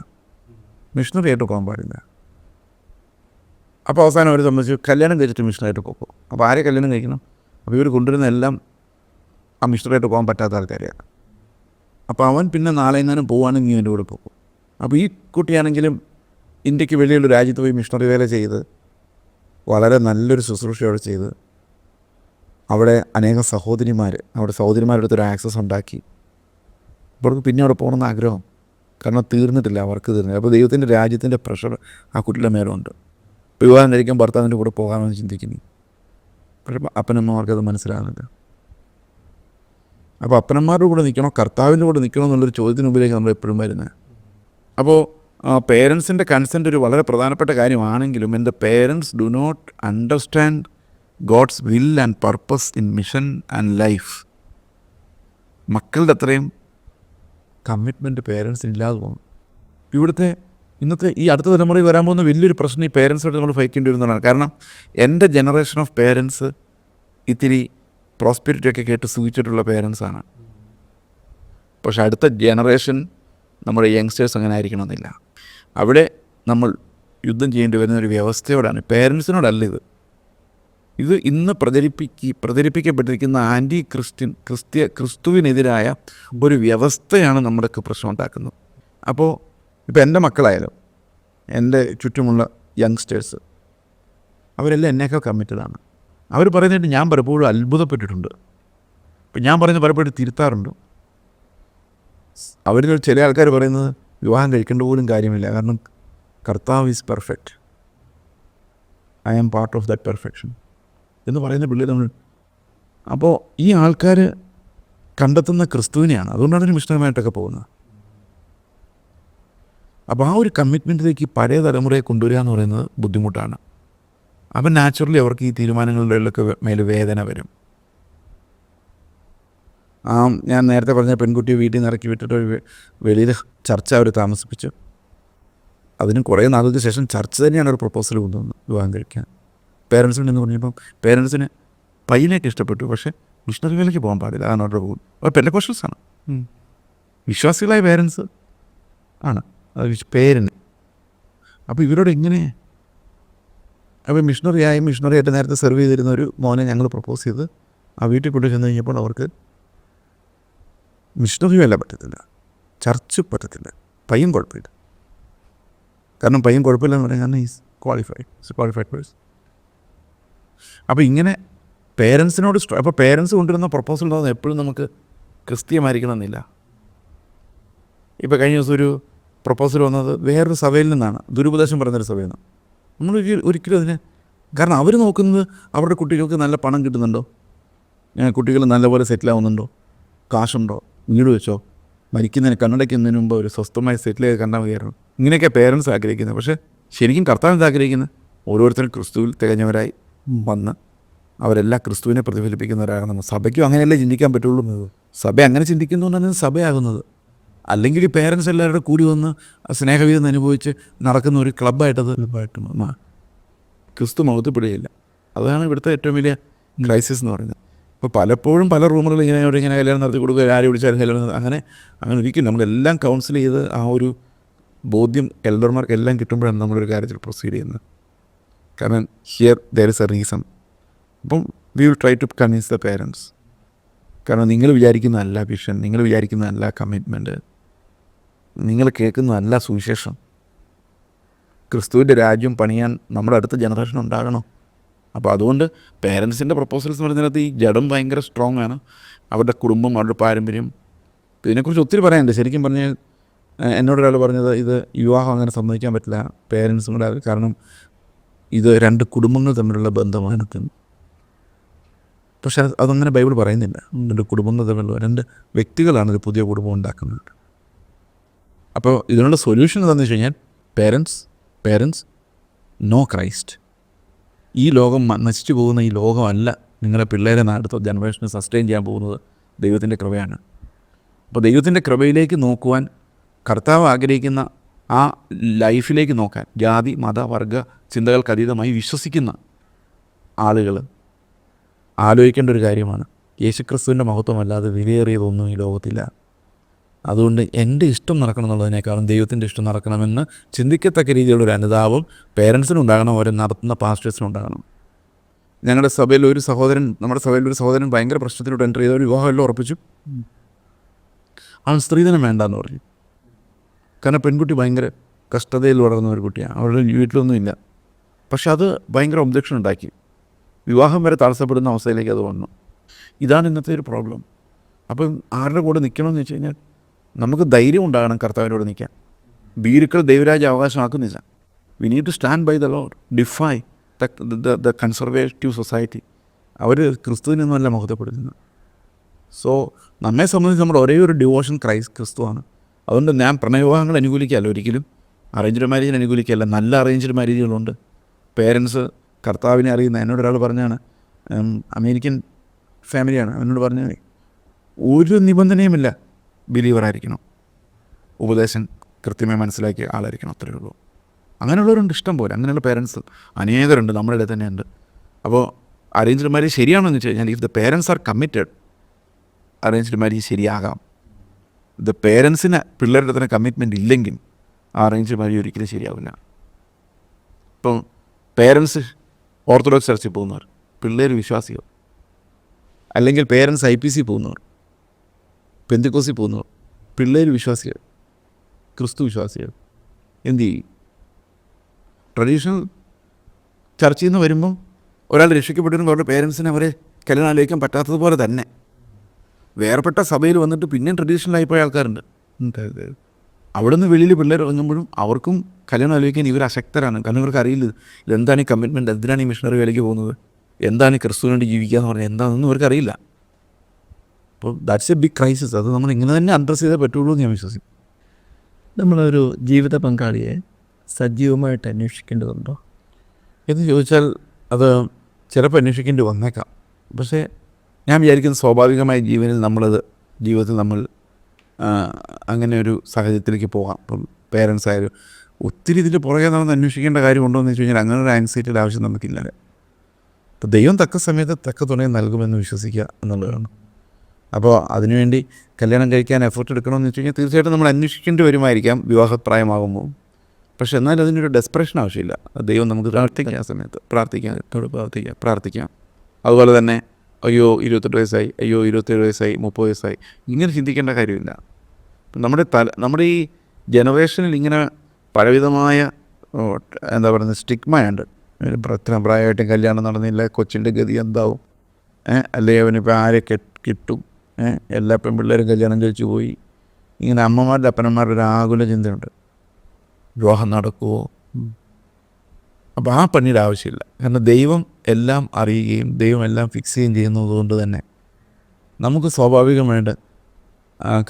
മിഷണറി ആയിട്ട് പോകാൻ പാടില്ല. അപ്പോൾ അവസാനം അവർ സംബന്ധിച്ച് കല്യാണം കഴിച്ചിട്ട് മിഷണറായിട്ട് പോകും അപ്പോൾ ആരെ കല്യാണം കഴിക്കണം? അപ്പോൾ ഇവർ കൊണ്ടുവരുന്ന എല്ലാം ആ മിഷണറായിട്ട് പോകാൻ പറ്റാത്ത ആൾക്കാരെയാണ് അപ്പോൾ അവൻ പിന്നെ നാളെ എങ്ങാനും പോവുകയാണെങ്കിൽ ഇവന്റെ കൂടെ പോകും അപ്പോൾ ഈ കുട്ടിയാണെങ്കിലും ഇന്ത്യയ്ക്ക് വെളിയിലുള്ള രാജ്യത്ത് പോയി മിഷണറി വേല ചെയ്ത് വളരെ നല്ലൊരു ശുശ്രൂഷയോട് ചെയ്ത് അവിടെ അനേകം സഹോദരിമാർ അവിടെ സഹോദരിമാരുടെ ഒരു ആക്സസ് ഉണ്ടാക്കി. അവർക്ക് പിന്നെ അവിടെ പോകണമെന്ന് ആഗ്രഹം. കാരണം തീർന്നിട്ടില്ല അവർക്ക് തീർന്നില്ല. അപ്പോൾ ദൈവത്തിന്റെ രാജ്യത്തിന്റെ പ്രഷർ ആ കുട്ടിയുടെ മേലുണ്ട്. വിവാഹം കഴിക്കാൻ ഭർത്താവിന്റെ കൂടെ പോകാമെന്ന് ചിന്തിക്കുന്നു. പക്ഷേ അപ്പനമ്മമാർക്ക് അത് മനസ്സിലാകുന്നില്ല. അപ്പോൾ അപ്പനന്മാരുടെ കൂടെ നിൽക്കണോ കർത്താവിന്റെ കൂടെ നിൽക്കണോ എന്നുള്ളൊരു ചോദ്യത്തിന് മുമ്പിലേക്ക് നമ്മൾ എപ്പോഴും വരുന്നത്. അപ്പോൾ പേരൻസിന്റെ കൺസെന്റ് ഒരു വളരെ പ്രധാനപ്പെട്ട കാര്യമാണെങ്കിലും എന്റെ parents do not understand God's will and purpose in mission and life മക്കളുടെ അത്രയും കമ്മിറ്റ്മെന്റ് പേരൻസിന് ഇല്ലാതെ പോകും ഇവിടുത്തെ ഇന്നത്തെ ഈ അടുത്ത തലമുറയിൽ വരാൻ പോകുന്ന വലിയൊരു പ്രശ്നം ഈ പേരൻസായിട്ട് നമ്മൾ ഫൈറ്റ് വരുന്നതാണ്. കാരണം എന്റെ ജനറേഷൻ ഓഫ് പേരൻസ് ഇത്തിരി പ്രോസ്പെരിറ്റി ഒക്കെ കേട്ട് സൂചിച്ചിട്ടുള്ള പേരൻസാണ് പക്ഷെ അടുത്ത ജനറേഷൻ നമ്മുടെ യങ്സ്റ്റേഴ്സ് അങ്ങനെ ആയിരിക്കണമെന്നില്ല. അവിടെ നമ്മൾ യുദ്ധം ചെയ്യേണ്ടി വരുന്ന ഒരു വ്യവസ്ഥയോടാണ്. പേരൻസിനോടല്ല ഇത്. ഇത് ഇന്ന് പ്രചരിപ്പിക്ക പ്രചരിപ്പിക്കപ്പെട്ടിരിക്കുന്ന ആന്റി ക്രിസ്ത്യൻ ക്രിസ്ത്യ ക്രിസ്തുവിനെതിരായ ഒരു വ്യവസ്ഥയാണ് നമ്മുടെയൊക്കെ പ്രശ്നം ഉണ്ടാക്കുന്നത്. അപ്പോൾ ഇപ്പോൾ എന്റെ മക്കളായാലും എന്റെ ചുറ്റുമുള്ള യങ്സ്റ്റേഴ്സ് അവരെല്ലാം എന്നേക്കാൾ കമ്മിറ്റഡാണ് അവർ പറയുന്നതായിട്ട് ഞാൻ പലപ്പോഴും അത്ഭുതപ്പെട്ടിട്ടുണ്ട്. ഇപ്പം ഞാൻ പറയുന്നത് പലപ്പോഴും തിരുത്താറുണ്ട്. അവരിൽ ചില ആൾക്കാർ പറയുന്നത് വിവാഹം കഴിക്കേണ്ട പോലും കാര്യമില്ല. കാരണം കർത്താവ് is perfect I am part of that perfection എന്ന് പറയുന്ന പിള്ളേർ നമ്മൾ അപ്പോൾ ഈ ആൾക്കാർ കണ്ടെത്തുന്ന ക്രിസ്തുവിനെയാണ്. അതുകൊണ്ടാണ് ഒരു മിഷണറുമായിട്ടൊക്കെ പോകുന്നത്. അപ്പോൾ ആ ഒരു കമ്മിറ്റ്മെന്റിലേക്ക് പഴയ തലമുറയെ കൊണ്ടുവരിക എന്ന് പറയുന്നത് ബുദ്ധിമുട്ടാണ്. അപ്പം നാച്ചുറലി അവർക്ക് ഈ തീരുമാനങ്ങളിലൊക്കെ മേലെ വേദന വരും. ആ ഞാൻ നേരത്തെ പറഞ്ഞ പെൺകുട്ടിയെ വീട്ടിൽ നിന്ന് ഇറക്കി വിട്ടിട്ട് ഒരു വെളിയിൽ ചർച്ച അവർ താമസിപ്പിച്ചു. അതിന് കുറേ നാളുകൾക്ക് ശേഷം ചർച്ച തന്നെയാണ് ഒരു പ്രപ്പോസൽ കൊണ്ടുവന്നത് വിവാഹം കഴിക്കാൻ. പേരൻസിന് എന്ന് പറഞ്ഞപ്പം പേരൻസിന് പയ്യനെയൊക്കെ ഇഷ്ടപ്പെട്ടു പക്ഷേ മിഷണറികളിലേക്ക് പോകാൻ പാടില്ല അതാണ് അവരുടെ പോകും അവർ പെന്റെ ആണ്. വിശ്വാസികളായ പേരൻസ് ആണ് അത് പേരന്. അപ്പോൾ ഇവരോട് എങ്ങനെ? അപ്പോൾ മിഷണറിയായി മിഷണറിയായിട്ട് നേരത്തെ സെർവ് ചെയ്തിരുന്ന ഒരു മോനെ ഞങ്ങൾ പ്രപ്പോസ് ചെയ്ത് ആ വീട്ടിൽ കൊണ്ടു ചെന്ന് കഴിഞ്ഞപ്പോൾ അവർക്ക് മിഷണറി അല്ല പറ്റത്തില്ല. ചർച്ച് പറ്റത്തില്ല. പയ്യൻ കുഴപ്പമില്ല. കാരണം പയ്യൻ കുഴപ്പമില്ലെന്ന് പറയാൻ കാരണം ഈസ് ക്വാളിഫൈഡ് ക്വാളിഫൈഡ് പേഴ്സ് അപ്പോൾ ഇങ്ങനെ പേരൻസിനോട് അപ്പോൾ പേരൻസ് കൊണ്ടുവരുന്ന പ്രപ്പോസൽ ഉണ്ടാകുന്നത് എപ്പോഴും നമുക്ക് ക്രിസ്തീയമായിരിക്കണമെന്നില്ല. ഇപ്പോൾ കഴിഞ്ഞ ദിവസം ഒരു പ്രപ്പോസൽ വന്നത് വേറൊരു സഭയിൽ നിന്നാണ്. ദുരുപദേശം പറഞ്ഞൊരു സഭയിൽ നിന്ന് നമ്മൾ ഒരി- ഒരിക്കലും അതിനെ കാരണം അവർ നോക്കുന്നത് അവരുടെ കുട്ടികൾക്ക് നല്ല പണം കിട്ടുന്നുണ്ടോ? കുട്ടികൾ നല്ലപോലെ സെറ്റിലാവുന്നുണ്ടോ കാശുണ്ടോ? വീട് വെച്ചോ. മരിക്കുന്നതിന് കണ്ണടയ്ക്കുന്നതിന് മുമ്പ് ഒരു സ്വസ്ഥമായി സെറ്റിൽ ചെയ്ത് കണ്ടാൽ മതിയായിരുന്നു. ഇങ്ങനെയൊക്കെ പേരൻസ് ആഗ്രഹിക്കുന്നത്. പക്ഷേ ശരിക്കും കർത്താവ് എന്താ ആഗ്രഹിക്കുന്നത്? ഓരോരുത്തരും ക്രിസ്തുവിൽ തികഞ്ഞവരായി വന്ന് അവരെല്ലാം ക്രിസ്തുവിനെ പ്രതിഫലിപ്പിക്കുന്നവരാകണം സഭയ്ക്കും അങ്ങനെയല്ലേ ചിന്തിക്കാൻ പറ്റുള്ളൂ? സഭ അങ്ങനെ ചിന്തിക്കുന്നതുകൊണ്ടാണ് എന്നാണ് സഭയാകുന്നത്. അല്ലെങ്കിൽ ഈ പേരൻസ് എല്ലാവരുടെ കൂടി വന്ന് സ്നേഹവീതം അനുഭവിച്ച് നടക്കുന്ന ഒരു ക്ലബ്ബായിട്ടത് ക്ലബ്ബായിട്ട് ക്രിസ്തു മൗത്തപ്പെടുകയില്ല അതാണ് ഇവിടുത്തെ ഏറ്റവും വലിയ ക്രൈസിസ് എന്ന് പറയുന്നത്. ഇപ്പോൾ പലപ്പോഴും പല റൂമുകളിൽ ഇങ്ങനെ ഒരു ഇങ്ങനെ കല്യാണം നടത്തി കൊടുക്കുക ആര് വിളിച്ചാലും കല്യാണം അങ്ങനെ അങ്ങനെ ഒരിക്കലും നമ്മളെല്ലാം കൗൺസിൽ ചെയ്ത് ആ ഒരു ബോധ്യം എൽഡർമാർക്ക് എല്ലാം കിട്ടുമ്പോഴാണ് നമ്മളൊരു കാര്യത്തിൽ പ്രൊസീഡ് ചെയ്യുന്നത്. കാരണം here there is a reason അപ്പം we will try to convince the parents കാരണം നിങ്ങൾ വിചാരിക്കുന്നതല്ല വിഷൻ നിങ്ങൾ വിചാരിക്കുന്നതല്ല കമ്മിറ്റ്മെന്റ് നിങ്ങൾ കേൾക്കുന്നതല്ല സുവിശേഷം. ക്രിസ്തുവിന്റെ രാജ്യം പണിയാൻ നമ്മുടെ അടുത്ത ജനറേഷൻ ഉണ്ടാകണം? അപ്പോൾ അതുകൊണ്ട് പേരൻസിന്റെ പ്രപ്പോസൽസ് എന്ന് പറയുന്നത് ഈ ജഡം ഭയങ്കര സ്ട്രോങ് ആണ്. അവരുടെ കുടുംബം അവരുടെ പാരമ്പര്യം. ഇതിനെക്കുറിച്ച് ഒത്തിരി പറയാനുണ്ട്. ശരിക്കും പറഞ്ഞാൽ എന്നോട് ഒരാൾ പറഞ്ഞത് ഇത് വിവാഹം അങ്ങനെ സമ്മതിക്കാൻ പറ്റില്ല. പേരൻസും കൂടെ കാരണം ഇത് രണ്ട് കുടുംബങ്ങൾ തമ്മിലുള്ള ബന്ധമാണ്. പക്ഷെ അത് അതങ്ങനെ ബൈബിൾ പറയുന്നില്ല. രണ്ട് കുടുംബങ്ങൾ തമ്മിലുള്ള രണ്ട് വ്യക്തികളാണ് ഒരു പുതിയ കുടുംബം ഉണ്ടാക്കുന്നത്. അപ്പോൾ ഇതിനുള്ള സൊല്യൂഷൻ എന്താണെന്ന് വെച്ച് കഴിഞ്ഞാൽ പേരൻസ് പേരൻസ് നോ ക്രൈസ്റ്റ് ഈ ലോകം നശിച്ചു പോകുന്ന ഈ ലോകമല്ല നിങ്ങളുടെ പിള്ളേരെ അടുത്ത ജനറേഷന് സസ്റ്റെയിൻ ചെയ്യാൻ പോകുന്നത് ദൈവത്തിന്റെ കൃപയാണ്. അപ്പോൾ ദൈവത്തിന്റെ കൃപയിലേക്ക് നോക്കുവാൻ കർത്താവ് ആഗ്രഹിക്കുന്ന ആ ലൈഫിലേക്ക് നോക്കാൻ ജാതി മത വർഗ ചിന്തകൾക്ക് അതീതമായി വിശ്വസിക്കുന്ന ആളുകൾ ആലോചിക്കേണ്ട ഒരു കാര്യമാണ്. യേശുക്രിസ്തുവിന്റെ മഹത്വമല്ലാതെ വിലയേറിയതൊന്നും ഈ ലോകത്തില്ല. അതുകൊണ്ട് എന്റെ ഇഷ്ടം നടക്കണം എന്നുള്ളതിനേക്കാളും ദൈവത്തിന്റെ ഇഷ്ടം നടക്കണമെന്ന് ചിന്തിക്കത്തക്ക രീതിയിലുള്ള ഒരു അനുതാപം പേരൻസിനുണ്ടാകണം ഓരോ നടത്തുന്ന പാസ്റ്റേഴ്സിനുണ്ടാകണം ഞങ്ങളുടെ സഭയിൽ ഒരു സഹോദരൻ നമ്മുടെ സഭയിൽ ഒരു സഹോദരൻ ഭയങ്കര പ്രശ്നത്തിലൂടെ എന്റർ ചെയ്ത ഒരു വിവാഹമെല്ലാം ഉറപ്പിച്ചു. അവൻ സ്ത്രീധനം വേണ്ടെന്ന് പറഞ്ഞു. കാരണം പെൺകുട്ടി ഭയങ്കര കഷ്ടതയിൽ വളർന്ന ഒരു കുട്ടിയാണ്. അവരുടെ വീട്ടിലൊന്നുമില്ല. പക്ഷെ അത് ഭയങ്കര ഒബ്ജക്ഷൻ ഉണ്ടാക്കി. വിവാഹം വരെ തടസ്സപ്പെടുന്ന അവസ്ഥയിലേക്ക് അത് വന്നു. ഇതാണ് ഇന്നത്തെ ഒരു പ്രോബ്ലം അപ്പം ആരുടെ കൂടെ നിൽക്കണമെന്ന് വെച്ച് കഴിഞ്ഞാൽ നമുക്ക് ധൈര്യം ഉണ്ടാകണം കർത്താവിനോട് നിൽക്കാൻ. ഭീരുക്കൾ ദൈവരാജ്യം അവകാശമാക്കുന്നില്ല. We need to stand by the lord defy the conservative society അവർ ക്രിസ്തുവിനൊന്നുമല്ല മുഖത്തപ്പെടുന്നത് സോ നമ്മെ സംബന്ധിച്ച് നമ്മുടെ ഒരേ ഒരു ഡിവോഷൻ ക്രൈസ്റ്റ് ക്രിസ്തുവാണ് അതുകൊണ്ട് ഞാൻ പ്രണയവിവാഹങ്ങൾ അനുകൂലിക്കുകയല്ല ഒരിക്കലും. അറേഞ്ച്ഡ് മാരേജിന് അനുകൂലിക്കുകയല്ല. നല്ല അറേഞ്ച്ഡ് മാരേജുകളുണ്ട് പേരൻസ് കർത്താവിനെ അറിയുന്ന എന്നോട് ഒരാൾ പറഞ്ഞാണ് അമേരിക്കൻ ഫാമിലിയാണ് എന്നോട് പറഞ്ഞ ഒരു നിബന്ധനയുമില്ല. ബിലീവറായിരിക്കണം. ഉപദേശം കൃത്യമായി മനസ്സിലാക്കിയ ആളായിരിക്കണം അത്രയേ ഉള്ളൂ. അങ്ങനെയുള്ളവരുണ്ട് ഇഷ്ടം പോലെ. അങ്ങനെയുള്ള പേരൻസ് അനേകരുണ്ട് നമ്മുടെ ഇടയിൽ തന്നെ ഉണ്ട് അപ്പോൾ അറേഞ്ച്ഡ് മാര്യേജ് ശരിയാണോ എന്ന് വെച്ച് കഴിഞ്ഞാൽ if the parents are committed arranged marriage ശരിയാകാം the പേരൻസിന് പിള്ളേരുടെ തന്നെ കമ്മിറ്റ്മെന്റ് ഇല്ലെങ്കിൽ ആ അറേഞ്ച്ഡ് മാര്യേജ് ഒരിക്കലും ശരിയാവില്ല. ഇപ്പം പേരൻസ് ഓർത്തഡോക്സ് ചർച്ചിൽ പോകുന്നവർ പിള്ളേർ വിശ്വാസികൾ അല്ലെങ്കിൽ പേരൻസ് ഐ പി സി പോകുന്നവർ പെന്തിക്കോസി പോകുന്നവർ പിള്ളേർ വിശ്വാസികൾ ക്രിസ്തു വിശ്വാസികൾ എന്ത് ചെയ്യും? ട്രഡീഷണൽ ചർച്ചയിൽ നിന്ന് വരുമ്പം ഒരാൾ രക്ഷിക്കപ്പെട്ടിരുന്ന അവരുടെ പേരൻസിനെ അവരെ കല്യാണം ആലോചിക്കാൻ പറ്റാത്തതുപോലെ തന്നെ. വേർപെട്ട സഭയിൽ വന്നിട്ട് പിന്നെയും ട്രഡീഷണലായി പോയ ആൾക്കാരുണ്ട്. അവിടുന്ന് വെളിയിൽ പിള്ളേർ ഇറങ്ങുമ്പോഴും അവർക്കും കല്യാണം ആലോചിക്കാൻ ഇവർ അശക്തരാണ്. കാരണം ഇവർക്ക് അറിയില്ല ഇതെന്താണ് ഈ കമ്മിറ്റ്മെന്റ് എന്തിനാണ് ഈ മിഷണറി വേലയ്ക്ക് പോകുന്നത്? എന്താണ് ക്രിസ്തുവിനോട് ജീവിക്കുക എന്ന് പറഞ്ഞാൽ എന്താണെന്നൊന്നും ഇവർക്ക് അറിയില്ല. അപ്പോൾ ദാറ്റ്സ് എ ബിഗ് ക്രൈസിസ്. അത് നമ്മൾ ഇങ്ങനെ തന്നെ അഡ്രസ്സ് ചെയ്തേ പറ്റുള്ളൂ എന്ന് ഞാൻ വിശ്വസിക്കും നമ്മളൊരു ജീവിത പങ്കാളിയെ സജീവമായിട്ട് അന്വേഷിക്കേണ്ടതുണ്ടോ? എന്ന് ചോദിച്ചാൽ അത് ചിലപ്പോൾ അന്വേഷിക്കേണ്ടി വന്നേക്കാം. പക്ഷേ ഞാൻ വിചാരിക്കുന്ന സ്വാഭാവികമായ ജീവനിൽ നമ്മളത് ജീവിതത്തിൽ നമ്മൾ അങ്ങനെ ഒരു സാഹചര്യത്തിലേക്ക് പോകാം. ഇപ്പം പേരൻസ് ആയാലും ഒത്തിരി ഇതിന്റെ പുറകെ നടന്ന് അന്വേഷിക്കേണ്ട കാര്യമുണ്ടോ എന്ന് വെച്ച് കഴിഞ്ഞാൽ അങ്ങനെ ഒരു ആൻസൈറ്റിയുടെ ആവശ്യം നമുക്കില്ല. അപ്പോൾ ദൈവം തക്ക സമയത്ത് തക്ക തുണയും നൽകുമെന്ന് വിശ്വസിക്കുക എന്നുള്ളതാണ്. അപ്പോൾ അതിനുവേണ്ടി കല്യാണം കഴിക്കാൻ എഫേർട്ട് എടുക്കണമെന്ന് വെച്ച് കഴിഞ്ഞാൽ തീർച്ചയായിട്ടും നമ്മൾ അന്വേഷിക്കേണ്ടി വരുമായിരിക്കാം. വിവാഹപ്രായമാകുമ്പോൾ. പക്ഷെ എന്നാൽ അതിനൊരു ഡെസ്പറേഷൻ ആവശ്യമില്ല. ദൈവം നമുക്ക് പ്രാർത്ഥിക്കാം. ആ സമയത്ത്. പ്രാർത്ഥിക്കാം. എന്നോട് പ്രാർത്ഥിക്കാം. പ്രാർത്ഥിക്കാം. അതുപോലെ തന്നെ അയ്യോ ഇരുപത്തെട്ട് വയസ്സായി. അയ്യോ ഇരുപത്തേഴ് വയസ്സായി. മുപ്പത് വയസ്സായി. ഇങ്ങനെ ചിന്തിക്കേണ്ട കാര്യമില്ല. നമ്മുടെ തല നമ്മുടെ ഈ ജനറേഷനിൽ ഇങ്ങനെ പലവിധമായ എന്താ പറയുന്നത് സ്റ്റിഗ്മയുണ്ട്. ഇത്ര പ്രായമായിട്ടും കല്യാണം നടന്നില്ല. കൊച്ചിന്റെ ഗതി എന്താവും? അല്ലെങ്കിൽ അവനിപ്പോൾ ആരെ കെ കിട്ടും? എല്ലാ പെൺപിള്ളേരും കല്യാണം കഴിച്ചു പോയി. ഇങ്ങനെ അമ്മമാരുടെ അപ്പനന്മാരുടെ ഒരു ആകുല ചിന്തയുണ്ട്. വിവാഹം നടക്കുമോ അപ്പോൾ ആ പണിയുടെ ആവശ്യമില്ല. കാരണം ദൈവം എല്ലാം അറിയുകയും ദൈവം എല്ലാം ഫിക്സ് ചെയ്യുകയും ചെയ്യുന്നത് കൊണ്ട് തന്നെ നമുക്ക് സ്വാഭാവികമായിട്ട്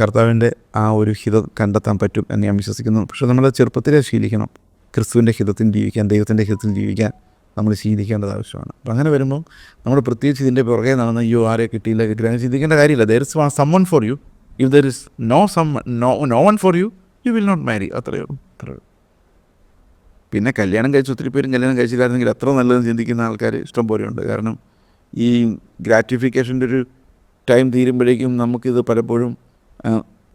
കർത്താവിന്റെ ആ ഒരു ഹിതം കണ്ടെത്താൻ പറ്റും എന്ന് ഞാൻ വിശ്വസിക്കുന്നു. പക്ഷേ നമ്മൾ ചെറുപ്പത്തിലേ ശീലിക്കണം. ക്രിസ്തുവിന്റെ ഹിതത്തിൽ ജീവിക്കാൻ ദൈവത്തിന്റെ ഹിതത്തിൽ ജീവിക്കാൻ. നമ്മൾ ശീലിക്കേണ്ടത് ആവശ്യമാണ്. അപ്പം അങ്ങനെ വരുമ്പം നമ്മൾ പ്രത്യേകിച്ച് ഇതിന്റെ പുറകെ നടന്ന് അയ്യോ ആരെ കിട്ടിയില്ല കിട്ടിയില്ല അങ്ങനെ ചിന്തിക്കേണ്ട കാര്യമില്ല. There is someone for you if there is no some no no one for you you will not marry അത്രയേ അത്രയേ പിന്നെ കല്യാണം കഴിച്ച് ഒത്തിരി പേരും കല്യാണം കഴിച്ചില്ലായിരുന്നെങ്കിൽ അത്ര നല്ലതെന്ന് ചിന്തിക്കുന്ന ആൾക്കാർ ഇഷ്ടം പോലെയുണ്ട് കാരണം ഈ ഗ്രാറ്റിഫിക്കേഷന്റെ ഒരു ടൈം തീരുമ്പോഴേക്കും നമുക്കിത് പലപ്പോഴും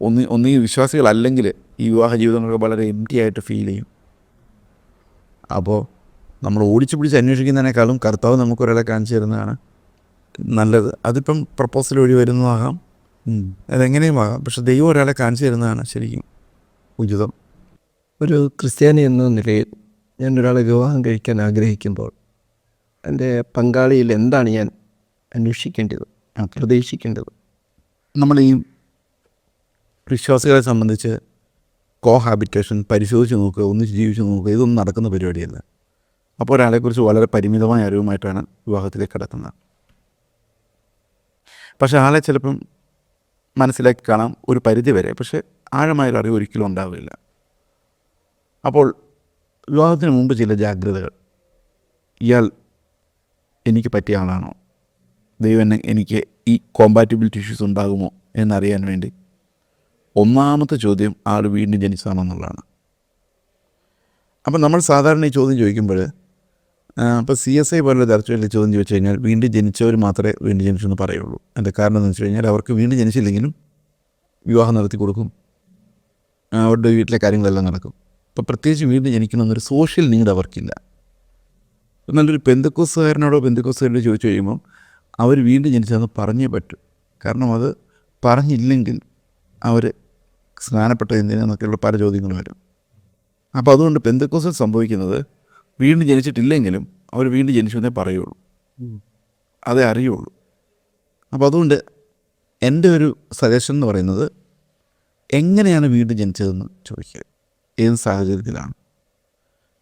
ഒന്നി ഒന്നീ വിശ്വാസികളല്ലെങ്കിൽ ഈ വിവാഹ ജീവിതങ്ങളൊക്കെ വളരെ എംറ്റി ആയിട്ട് ഫീൽ ചെയ്യും. അപ്പോൾ നമ്മൾ ഓടിച്ചു പിടിച്ച് അന്വേഷിക്കുന്നതിനേക്കാളും കർത്താവ് നമുക്കൊരാളെ കാണിച്ചു തരുന്നതാണ് നല്ലത്. അതിപ്പം പ്രപ്പോസൽ വഴി വരുന്നതാകാം. അതെങ്ങനെയും ആകാം. പക്ഷെ ദൈവം ഒരാളെ കാണിച്ചു തരുന്നതാണ് ശരിക്കും ഉചിതം. ഒരു ക്രിസ്ത്യാനി എന്ന നിലയിൽ ഞാൻ ഒരാളെ വിവാഹം കഴിക്കാൻ ആഗ്രഹിക്കുമ്പോൾ എന്റെ പങ്കാളിയിൽ എന്താണ് ഞാൻ അന്വേഷിക്കേണ്ടത് പ്രതീക്ഷിക്കേണ്ടത്? നമ്മൾ ഈ വിശ്വാസികളെ സംബന്ധിച്ച് കോഹാബിറ്റേഷൻ പരിശോധിച്ച് നോക്കുക ഒന്നിച്ച് ജീവിച്ച് നോക്കുക ഇതൊന്നും നടക്കുന്ന പരിപാടിയല്ല. അപ്പോൾ ഒരാളെക്കുറിച്ച് വളരെ പരിമിതമായ അറിവുമായിട്ടാണ് വിവാഹത്തിലേക്ക് കടക്കുന്നത് പക്ഷേ ആളെ ചിലപ്പം മനസ്സിലാക്കി കാണാം ഒരു പരിധി വരെ പക്ഷേ ആഴമായൊരു അറിവ് ഒരിക്കലും ഉണ്ടാവില്ല. അപ്പോൾ വിവാഹത്തിന് മുമ്പ് ചില ജാഗ്രതകൾ. ഇയാൾ എനിക്ക് പറ്റിയ ആളാണോ? ദൈവം എനിക്ക് ഈ കോമ്പാറ്റിബിലിറ്റി ഇഷ്യൂസ് ഉണ്ടാകുമോ എന്നറിയാൻ വേണ്ടി ഒന്നാമത്തെ ചോദ്യം ആൾ വീണ്ടും ജനിച്ചതാണോ എന്നുള്ളതാണ്. അപ്പം നമ്മൾ സാധാരണ ഈ ചോദ്യം ചോദിക്കുമ്പോൾ അപ്പോൾ സി എസ് ഐ പോലുള്ള ചർച്ചകളിൽ ചോദ്യം ചോദിച്ചു കഴിഞ്ഞാൽ വീണ്ടും ജനിച്ചവർ മാത്രമേ വീണ്ടും ജനിച്ചു എന്ന് പറയുള്ളൂ. എന്റെ കാരണം എന്ന് വെച്ച് കഴിഞ്ഞാൽ അവർക്ക് വീണ്ടും ജനിച്ചില്ലെങ്കിലും വിവാഹം നടത്തി കൊടുക്കും. അവരുടെ വീട്ടിലെ കാര്യങ്ങളെല്ലാം നടക്കും. അപ്പോൾ പ്രത്യേകിച്ച് വീണ്ടും ജനിക്കണമെന്നൊരു സോഷ്യൽ നീഡ് അവർക്കില്ല. നല്ലൊരു ബന്ധുക്കോസുകാരനോടോ ബന്ധുക്കോസുകാരോടോ ചോദിച്ചു കഴിയുമ്പോൾ അവർ വീണ്ടും ജനിച്ചതെന്ന് പറഞ്ഞേ പറ്റും. കാരണം അത് പറഞ്ഞില്ലെങ്കിൽ അവർ സ്നാനപ്പെട്ട എന്തിനെന്നൊക്കെയുള്ള പല ചോദ്യങ്ങളും വരും. അപ്പോൾ അതുകൊണ്ട് പെന്തക്കോസിൽ സംഭവിക്കുന്നത് വീണ്ടും ജനിച്ചിട്ടില്ലെങ്കിലും അവർ വീണ്ടും ജനിച്ചു എന്നേ പറയുള്ളൂ അതേ അറിയുള്ളൂ. അപ്പോൾ അതുകൊണ്ട് എന്റെ ഒരു സജഷൻ എന്ന് പറയുന്നത് എങ്ങനെയാണ് വീണ്ടും ജനിച്ചതെന്ന് ചോദിക്കുക ഏത് സാഹചര്യത്തിലാണ്?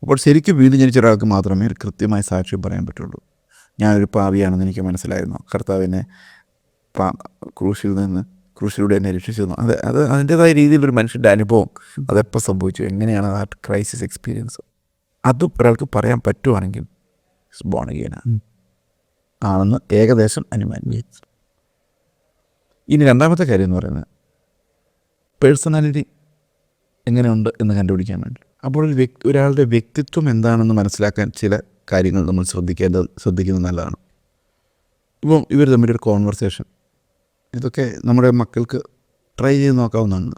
അപ്പോൾ ശരിക്കും വീണ്ടും ജനിച്ച ഒരാൾക്ക് മാത്രമേ ഒരു കൃത്യമായ സാക്ഷ്യം പറയാൻ പറ്റുള്ളൂ. ഞാനൊരു പാവിയാണെന്ന് എനിക്ക് മനസ്സിലായിരുന്നു. കർത്താവിനെ പാ ക്രൂശിൽ നിന്ന് ക്രൂശിലൂടെ എന്നെ രക്ഷിച്ചു തന്നു അത് അത് അതിന്റേതായ രീതിയിലൊരു മനുഷ്യന്റെ അനുഭവം അതെപ്പോൾ സംഭവിച്ചു? എങ്ങനെയാണ് ആ ക്രൈസിസ് എക്സ്പീരിയൻസ് അത് ഒരാൾക്ക് പറയാൻ പറ്റുവാണെങ്കിൽ ബോൺ അഗെയിനാണ് ആണെന്ന് ഏകദേശം അനുമാനിക്കും. ഇനി രണ്ടാമത്തെ കാര്യം എന്ന് പറയുന്നത് പേഴ്സണാലിറ്റി എങ്ങനെയുണ്ട് എന്ന് കണ്ടുപിടിക്കാൻ വേണ്ടി. അപ്പോൾ ഒരു വ്യക്തി ഒരാളുടെ വ്യക്തിത്വം എന്താണെന്ന് മനസ്സിലാക്കാൻ ചില കാര്യങ്ങൾ നമ്മൾ ശ്രദ്ധിക്കേണ്ടത് ശ്രദ്ധിക്കുന്നത് നല്ലതാണ്. ഇപ്പം ഇവർ തമ്മിലൊരു കോൺവെർസേഷൻ ഇതൊക്കെ നമ്മുടെ മക്കൾക്ക് ട്രൈ ചെയ്ത് നോക്കാവുന്നതാണ്.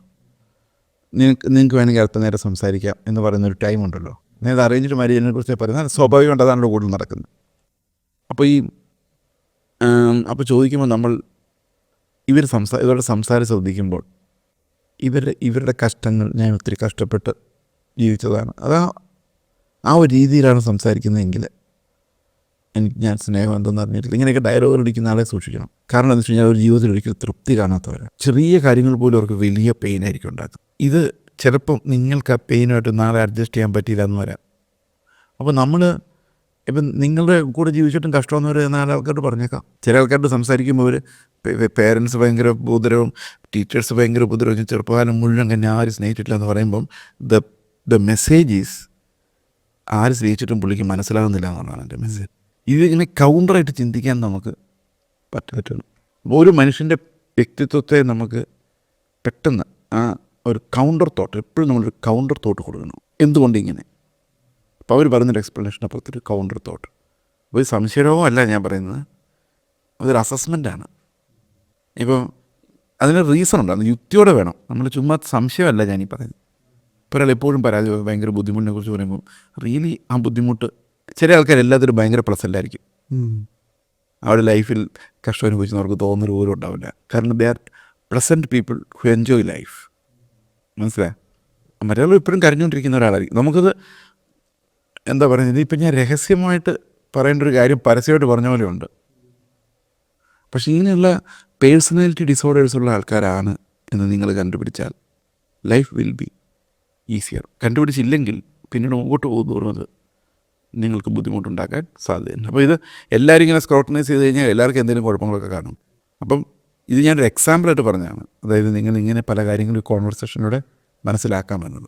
നിങ്ങൾക്ക് നിങ്ങൾക്ക് വേണമെങ്കിൽ അല്പനേരം സംസാരിക്കാം എന്ന് പറയുന്നൊരു ടൈം ഉണ്ടല്ലോ. നേരെ അറേഞ്ച്ഡ് മാരേജിനെ കുറിച്ച് പറയുന്നത് സ്വാഭാവികമായിട്ട് അതാണല്ലോ കൂടുതൽ നടക്കുന്നത്. അപ്പോൾ ഈ അപ്പോൾ ചോദിക്കുമ്പോൾ നമ്മൾ ഇവർ സംസാ ഇവരുടെ സംസാരം ശ്രദ്ധിക്കുമ്പോൾ ഇവരുടെ ഇവരുടെ കഷ്ടങ്ങൾ ഞാൻ ഒത്തിരി കഷ്ടപ്പെട്ട് ജീവിച്ചതാണ്. അത് ആ- ഒരു രീതിയിലാണ് സംസാരിക്കുന്നതെങ്കിൽ എനിക്ക് ഞാൻ സ്നേഹം എന്തെന്ന് അറിഞ്ഞിട്ടില്ല. ഇങ്ങനെയൊക്കെ ഡയലോഗ് അടിക്കുന്ന ആളെ സൂക്ഷിക്കണം. കാരണം എന്താ വെച്ച് കഴിഞ്ഞാൽ അവർ ജീവിതത്തിൽ ഒരിക്കലും തൃപ്തി കാണാത്തവരാണ് ചെറിയ കാര്യങ്ങൾ പോലും അവർക്ക് വലിയ പെയിൻ ആയിരിക്കും ഉണ്ടാക്കും ഇത് ചിലപ്പം നിങ്ങൾക്ക് ആ പെയിനുമായിട്ട് നാളെ അഡ്ജസ്റ്റ് ചെയ്യാൻ പറ്റിയില്ല എന്ന് വരാം അപ്പോൾ നമ്മൾ ഇപ്പം നിങ്ങളുടെ കൂടെ ജീവിച്ചിട്ടും കഷ്ടമെന്നവർ നാല് ആൾക്കാരോട് പറഞ്ഞേക്കാം. ചില ആൾക്കാരോട് സംസാരിക്കുമ്പോൾ അവർ പേരൻസ് ഭയങ്കര ഉപദ്രവം ടീച്ചേഴ്സ് ഭയങ്കര ഉപദ്രവം ചെറുപ്പകാലം മുഴുവൻ തന്നെ ആരും സ്നേഹിച്ചിട്ടില്ല എന്ന് പറയുമ്പം ദ ദ മെസ്സേജ് ഈസ് ആര് സ്നേഹിച്ചിട്ടും പുള്ളിക്ക് മനസ്സിലാകുന്നില്ല എന്നുള്ളതാണ് എന്റെ മെസ്സേജ് ഇത് ഇങ്ങനെ കൗണ്ടറായിട്ട് ചിന്തിക്കാൻ നമുക്ക് പറ്റുള്ളൂ ഒരു മനുഷ്യന്റെ വ്യക്തിത്വത്തെ നമുക്ക് പെട്ടെന്ന് ആ ഒരു കൗണ്ടർ തോട്ട് എപ്പോഴും നമ്മളൊരു കൗണ്ടർ തോട്ട് കൊടുക്കണം എന്തുകൊണ്ട് ഇങ്ങനെ? അപ്പോൾ അവർ പറയുന്നൊരു എക്സ്പ്ലനേഷൻ അപ്പുറത്തൊരു കൗണ്ടർ തോട്ട് ഒരു സംശയരോഗം അല്ല ഞാൻ പറയുന്നത്. അതൊരു അസസ്മെന്റാണ് ഇപ്പം അതിന് റീസൺ ഉണ്ട്. അത് യുക്തിയോടെ വേണം. നമ്മൾ ചുമ്മാ സംശയമല്ല ഞാനീ പറയുന്നത്. ഇപ്പോൾ ഒരാൾ എപ്പോഴും പരാതി ഭയങ്കര ബുദ്ധിമുട്ടിനെ കുറിച്ച് പറയുമ്പോൾ റിയലി ആ ബുദ്ധിമുട്ട്? ചില ആൾക്കാർ എല്ലാത്തിനും ഭയങ്കര പ്ലസ് അല്ലായിരിക്കും അവരുടെ ലൈഫിൽ കഷ്ടം അനുഭവിച്ചെന്ന് അവർക്ക് തോന്നുന്നൊരു പോലും ഉണ്ടാവില്ല. കാരണം they are present people who enjoy life മനസ്സിലായി? മറ്റേ ഇപ്പോഴും കരഞ്ഞുകൊണ്ടിരിക്കുന്ന ഒരാളായിരിക്കും. നമുക്കത് എന്താ പറയുന്നത്? ഇപ്പം ഞാൻ രഹസ്യമായിട്ട് പറയേണ്ട ഒരു കാര്യം പരസ്യമായിട്ട് പറഞ്ഞ പോലെ ഉണ്ട്. പക്ഷേ ഇങ്ങനെയുള്ള പേഴ്സണാലിറ്റി ഡിസോർഡേഴ്സ് ഉള്ള ആൾക്കാരാണ് എന്ന് നിങ്ങൾ കണ്ടുപിടിച്ചാൽ ലൈഫ് വിൽ ബി ഈസിയർ. കണ്ടുപിടിച്ചില്ലെങ്കിൽ പിന്നീട് മുമ്പോട്ട് പോകുന്നത് നിങ്ങൾക്ക് ബുദ്ധിമുട്ടുണ്ടാക്കാൻ സാധ്യതയുണ്ട്. അപ്പോൾ ഇത് എല്ലാവരും ഇങ്ങനെ സ്ക്രോട്ടനൈസ് ചെയ്ത് കഴിഞ്ഞാൽ എല്ലാവർക്കും എന്തെങ്കിലും കുഴപ്പങ്ങളൊക്കെ കാണും. അപ്പം ഇത് ഞാനൊരു എക്സാമ്പിളായിട്ട് പറഞ്ഞതാണ്. അതായത് നിങ്ങൾ ഇങ്ങനെ പല കാര്യങ്ങളും കോൺവെർസേഷനിലൂടെ മനസ്സിലാക്കാൻ വന്നത്.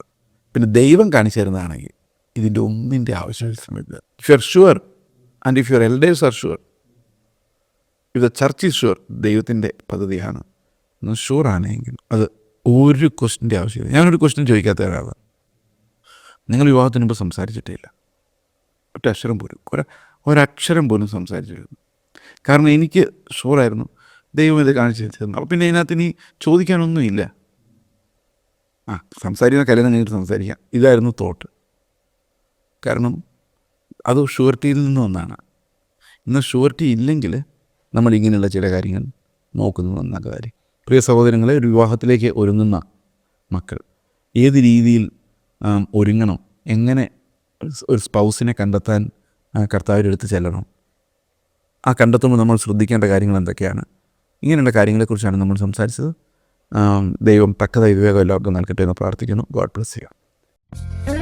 പിന്നെ ദൈവം കാണിച്ചു തരുന്നതാണെങ്കിൽ ഇതിന്റെ ഒന്നിന്റെ ആവശ്യമില്ല. If you are sure and if your elders are sure if the church is sure ദൈവത്തിന്റെ പദ്ധതിയാണ്. എന്ന് ഷുവർ ആണെങ്കിൽ അത് ഒരു ക്വസ്റ്റിന്റെ ആവശ്യമില്ല. ഞാനൊരു ക്വസ്റ്റ്യൻ ചോദിക്കാത്ത ഒരാളാണ്. നിങ്ങൾ വിവാഹത്തിന് മുമ്പ് സംസാരിച്ചിട്ടില്ല. ഒറ്റ അക്ഷരം പോലും ഒരു ഒരക്ഷരം പോലും സംസാരിച്ചിരുന്നു കാരണം എനിക്ക് ഷുവറായിരുന്നു ദൈവം ഇത് കാണിച്ചു തന്നു അപ്പോൾ പിന്നെ ഇതിനകത്ത് ഇനി ചോദിക്കാനൊന്നുമില്ല ആ സംസാരിക്കുന്ന കല്യാണം കഴിഞ്ഞിട്ട് സംസാരിക്കാം. ഇതായിരുന്നു തോട്ട്. കാരണം അത് ഷുവർട്ടിയിൽ നിന്ന് ഒന്നാണ് ഇന്ന് ഷുവർട്ടി ഇല്ലെങ്കിൽ നമ്മൾ ഇങ്ങനെയുള്ള ചില കാര്യങ്ങൾ നോക്കുന്നു എന്ന കാര്യം. പ്രിയ സഹോദരങ്ങളെ ഒരു വിവാഹത്തിലേക്ക് ഒരുങ്ങുന്ന മക്കൾ ഏത് രീതിയിൽ ഒരുങ്ങണം? എങ്ങനെ ഒരു സ്പൗസിനെ കണ്ടെത്താൻ കർത്താവിന്റെ അടുത്ത് ചെല്ലണം? ആ കണ്ടെത്തുമ്പോൾ നമ്മൾ ശ്രദ്ധിക്കേണ്ട കാര്യങ്ങൾ എന്തൊക്കെയാണ്? ഇങ്ങനെയുള്ള കാര്യങ്ങളെക്കുറിച്ചാണ് നമ്മൾ സംസാരിച്ചത്. ദൈവം തക്കതായ വിവേകം എല്ലാവർക്കും നൽകട്ടെ എന്ന് പ്രാർത്ഥിക്കുന്നു. ഗോഡ് ബ്ലസ് ചെയ്യുക